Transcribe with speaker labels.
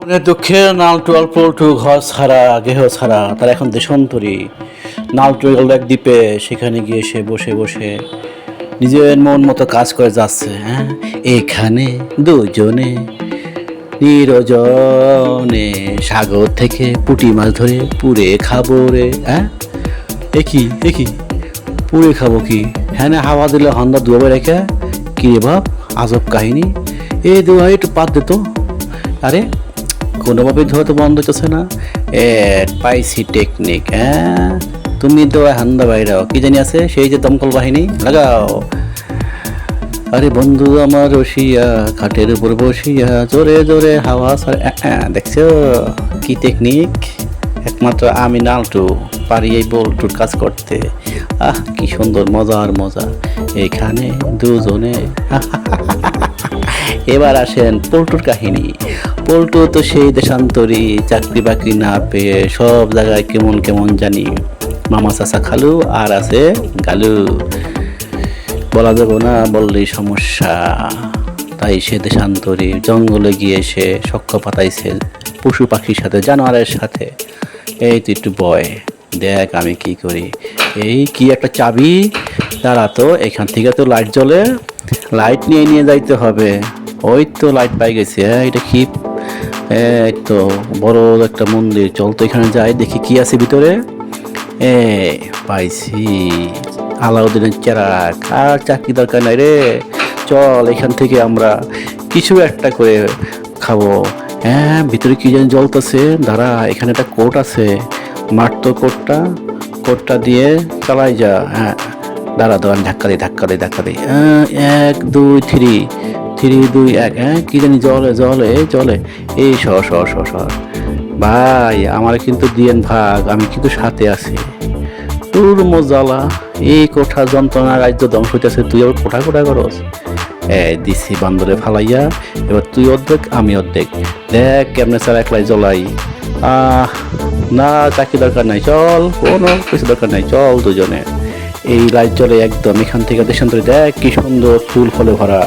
Speaker 1: মানে দুঃখের নালটু অল্প ঘর ছাড়া, গেহ ছাড়া, তার এখন দেশান্তরী। নালটু গেল এক দ্বীপে, সেখানে গিয়ে সে বসে বসে নিজের মন মতো কাজ করে যাচ্ছে হ্যাঁ? এখানে দুজনে নিরজনে সাগর থেকে পুঁটি মাছ ধরে পুড়ে খাব রে হ্যাঁ? একই একই পুড়ে খাব কি? হ্যাঁ হাওয়া দিলে হন্দা দুয়াবে রেখে কি রে বাপ, আজব কাহিনী। এ দুয়া একটু পাত দে তো। আরে কোনোভাবে ধোয়া তো বন্ধ হচ্ছে না। এ পাইসি টেকনিক হ্যাঁ তুমি তো হান্দা বাইরাও কি জানি আছে? সেই যে দমকল বাহিনী লাগাও। আরে বন্ধু আমার রসিয়া খাটের উপর বসিয়া জোরে জোরে হাওয়া আহ, দেখছ? কি টেকনিক একমাত্র আমি নালটু পারি এই বল্টুর কাজ করতে। আহ কি সুন্দর মজার মজা। এখানে দুজনে এবার আসেন পল্টুর কাহিনী। পল্টু তো সেই দেশান্তরী, চাকরি বাকরি না পেয়ে সব জায়গায় কেমন কেমন জানি। মামা চাচা খালু আর আছে গালু। বলা যাবে না বললেই সমস্যা। তাই সে দেশান্তরী জঙ্গলে গিয়ে সে সক্ষ পাতাইছে পশু পাখির সাথে, জানোয়ারের সাথে। এই তুই একটু বয়, দেখ আমি কি করি। এই কি একটা চাবি? দাঁড়া তো, এখান থেকে তো লাইট জ্বলে। লাইট নিয়ে নিয়ে যাইতে হবে। ওই তো লাইট পাই গেছে হ্যাঁ এটা কি এই তো বড় একটা মন্দির চল তো এখানে যাই দেখি কি আছে ভিতরে। এ পাইছি আলাউদ্দিনের চেরাক আর চাকরি দরকার নাই রে। চল এখান থেকে আমরা কিছু একটা করে খাব। হ্যাঁ ভিতরে কি জানি জ্বলতেছে দাঁড়া এখানে একটা কোট আছে। মার তো কোটটা কোটটা দিয়ে চালাই যা হ্যাঁ। দাঁড়া দাঁড়া ধাক্কা দিই ধাক্কা দিই ধাক্কা দিই। হ্যাঁ, এক দুই থ্রি। থ্রি দুই, এক হ্যাঁ? কি জানি জলে জলে চলে এই স স স স ভাই, আমার কিন্তু দিয়েন ভাগ, আমি কিন্তু সাথে আছি। তোর মজালা, এই কোঠা যন্ত্রণা রাজ্য ধ্বংস হইতেছে, তুই আবার কোঠা কোঠা করস? দিছি বান্দরে ফালাইয়া, এবার তুই অর্ধেক, আমি অর্ধেক। দেখ কেমনে স্যার একলাই জ্বলাই। আহ, না, চাকরি দরকার নাই, চল। কোনো কিছু দরকার নাই, চল দুজনে। এই লাইট একদম এখান থেকে দেশান্তরে দেখ কি সুন্দর ফুল ফলে ভরা।